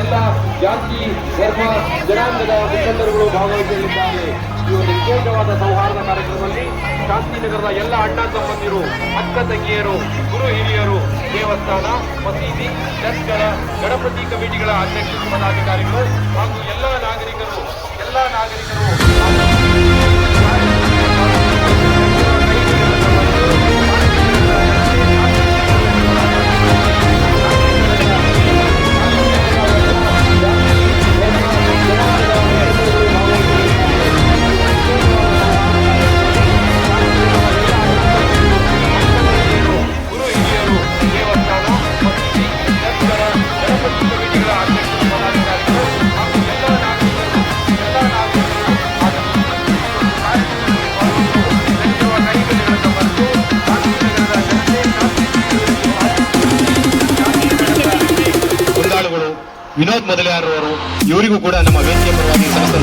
ಎಲ್ಲ ಜಾತಿ, ಧರ್ಮ, ಜನಾಂಗದ ಮುಖಂಡರುಗಳು ಭಾಗವಹಿಸಲಿದ್ದಾರೆ. ಈ ಒಂದು ವಿಶೇಷವಾದ ಸೌಹಾರ್ದ ಕಾರ್ಯಕ್ರಮದಲ್ಲಿ ಶಾಂತಿನಗರದ ಎಲ್ಲ ಅಣ್ಣ ತಮ್ಮಂದಿರು, ಅಕ್ಕ ತಂಗಿಯರು, ಗುರು ಹಿರಿಯರು, ದೇವಸ್ಥಾನ ಮಸೀದಿ ಚರ್ಚ್ಗಳ ಗಣಪತಿ ಕಮಿಟಿಗಳ ಅಧ್ಯಕ್ಷರು ಪದಾಧಿಕಾರಿಗಳು ಹಾಗೂ ಎಲ್ಲ ನಾಗರಿಕರು ವಿನೋದ್ ಮೊದಲಿಯಾರ್ ಅವರು ಇವರಿಗೂ ಕೂಡ ನಮ್ಮ ವೇದಿಕೆ ಪರವಾಗಿ ಸಮಸ್ತ